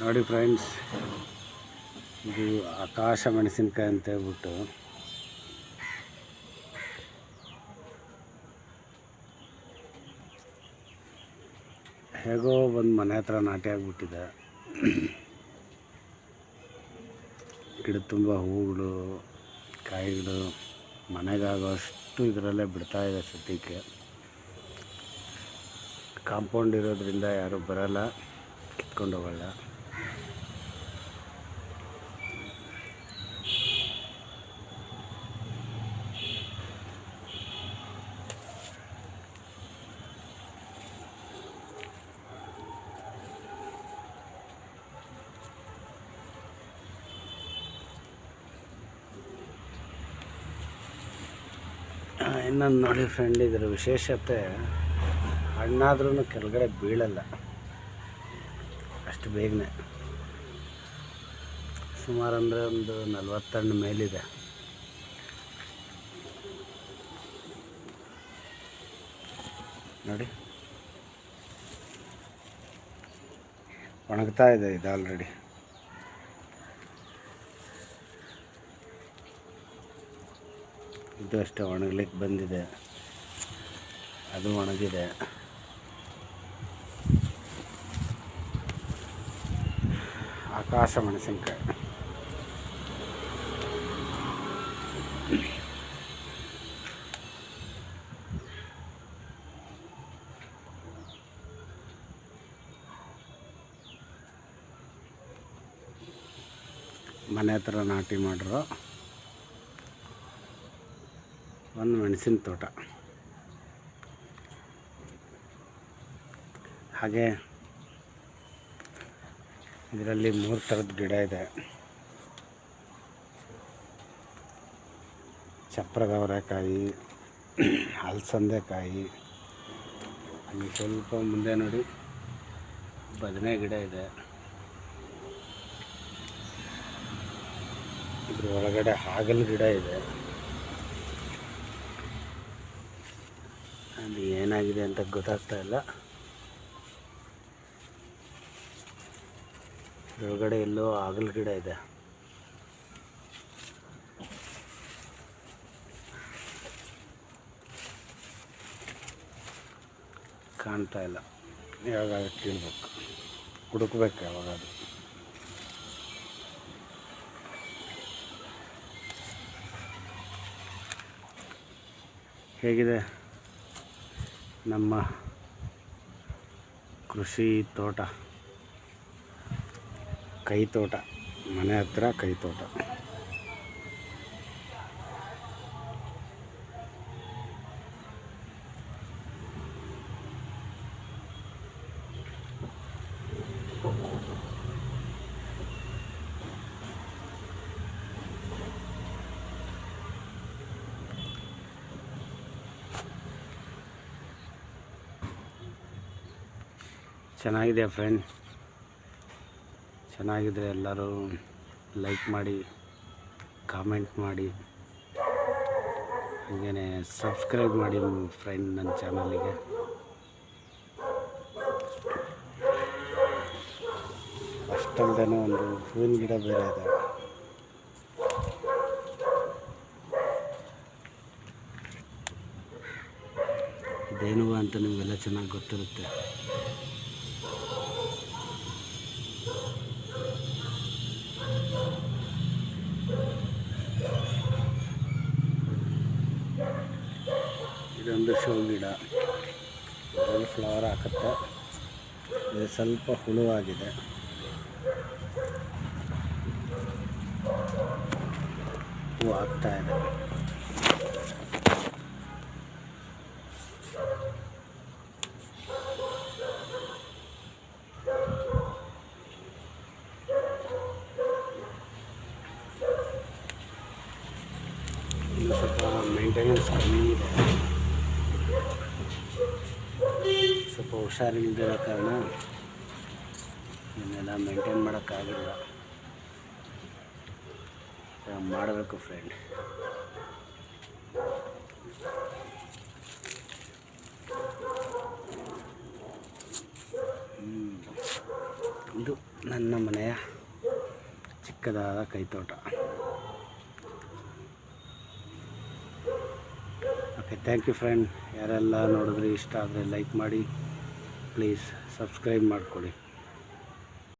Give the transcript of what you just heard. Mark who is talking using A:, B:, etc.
A: ನೋಡಿ ಫ್ರೆಂಡ್ಸ್, ಇದು ಆಕಾಶ ಮೆಣಸಿನ್ಕಾಯಿ ಅಂತ ಹೇಳ್ಬಿಟ್ಟು. ಹೇಗೋ ಬಂದು ಮನೆ ಹತ್ರ ನಾಟಿ ಆಗಿಬಿಟ್ಟಿದೆ. ಗಿಡ ತುಂಬ ಹೂಗಳು, ಕಾಯಿಗಳು, ಮನೆಗಾಗೋಷ್ಟು ಇದರಲ್ಲೇ ಬಿಡ್ತಾ ಇದೆ ಸದ್ಯಕ್ಕೆ. ಕಾಂಪೌಂಡ್ ಇರೋದ್ರಿಂದ ಯಾರೂ ಬರಲ್ಲ, ಕಿತ್ಕೊಂಡು ಹೋಗಲ್ಲ. ಇನ್ನೊಂದು ನೋಡಿ ಫ್ರೆಂಡ್ ಇದರ ವಿಶೇಷತೆ ಹಣ್ಣಾದ್ರೂ ಕೆಳಗಡೆ ಬೀಳಲ್ಲ. ಅಷ್ಟು ಬೇಗನೆ. ಸುಮಾರು ಅಂದರೆ ಒಂದು ನಲ್ವತ್ತು ಹಣ್ಣು ಮೇಲಿದೆ. ನೋಡಿ. ಒಣಗ್ತಾ ಇದೆ ಇದು ಆಲ್ರೆಡಿ ಇದು ಅಷ್ಟೇ ಒಣಗ್ಲಿಕ್ಕೆ ಬಂದಿದೆ. ಅದು ಒಣಗಿದೆ. ಆಕಾಶ ಮೆಣಸಿನ್ಕಾಯಿ. ಮನೆ ಹತ್ರ ನಾಟಿ ಮಾಡಿರೋ. ಒಂದು ಮೆಣಸಿನ ತೋಟ. ಹಾಗೆ ಇದರಲ್ಲಿ ಮೂರು ಥರದ ಗಿಡ ಇದೆ. ಚಪ್ರದವರೆಕಾಯಿ ಹಲಸಂದೆಕಾಯಿ, ಹಾಗೆ ಸ್ವಲ್ಪ ಮುಂದೆ ನೋಡಿ ಬದನೆ ಗಿಡ ಇದೆ. ಇದ್ರ ಒಳಗಡೆ ಹಾಗಲ್ ಗಿಡ ಇದೆ ಅದು ಏನಾಗಿದೆ ಅಂತ ಗೊತ್ತಾಗ್ತಾ ಇಲ್ಲ. ಒಳಗಡೆ ಎಲ್ಲೋ ಆಗಲ್ ಗಿಡ ಇದೆ. ಕಾಣ್ತಾ ಇಲ್ಲ. ಯಾವಾಗ ಕೇಳ್ಬೇಕು ಹುಡುಕ್ಬೇಕು ಯಾವಾಗ ಅದು ಹೇಗಿದೆ? ನಮ್ಮ ಕೃಷಿ ತೋಟ. ಕೈ ತೋಟ. ಮನೆ ಹತ್ರ ಕೈ ತೋಟ. ಚೆನ್ನಾಗಿದೆ ಫ್ರೆಂಡ್ ಚೆನ್ನಾಗಿದ್ರೆ ಎಲ್ಲರೂ. ಲೈಕ್ ಮಾಡಿ ಕಾಮೆಂಟ್ ಮಾಡಿ. ಹಾಗೆಯೇ ಸಬ್ಸ್ಕ್ರೈಬ್ ಮಾಡಿ ಫ್ರೆಂಡ್ ನನ್ನ ಚಾನಲಿಗೆ ಅಷ್ಟಲ್ದೇ ಒಂದು ಹೂವಿನ ಗಿಡ ಬೇರೆ ಇದೆ. ಇದೇನು ಅಂತ ನಿಮಗೆಲ್ಲ ಚೆನ್ನಾಗಿ ಗೊತ್ತಿರುತ್ತೆ. ಇದೊಂದು ಶೋ ಗಿಡ ಇದರಲ್ಲಿ ಫ್ಲವರ್ ಹಾಕುತ್ತೆ. ಇದು ಸ್ವಲ್ಪ ಹುಳುವಾಗಿದೆ. ಹೂ ಆಗ್ತಾ ಇದೆ. ಸ್ವಲ್ಪ ಮೇಂಟೆನೆನ್ಸ್ ಕಮ್ಮಿ ಇದೆ. ಸ್ವಲ್ಪ ಹುಷಾರಿಲ್ಲದಿರೋ ಕಾರಣ ಇದನ್ನೆಲ್ಲ ಮೇಂಟೈನ್ ಮಾಡೋಕ್ಕಾಗಿಲ್ಲ. ಮಾಡಬೇಕು ಫ್ರೆಂಡ್ ಇದು ನನ್ನ ಮನೆಯ ಚಿಕ್ಕದಾದ ಕೈತೋಟ. ಓಕೆ ಥ್ಯಾಂಕ್ ಯು ಫ್ರೆಂಡ್ ಯಾರೆಲ್ಲ ನೋಡಿದ್ರಿ ಇಷ್ಟ ಆದರೆ ಲೈಕ್ ಮಾಡಿ ಪ್ಲೀಸ್ ಸಬ್ಸ್ಕ್ರೈಬ್ ಮಾಡಿಕೊಡಿ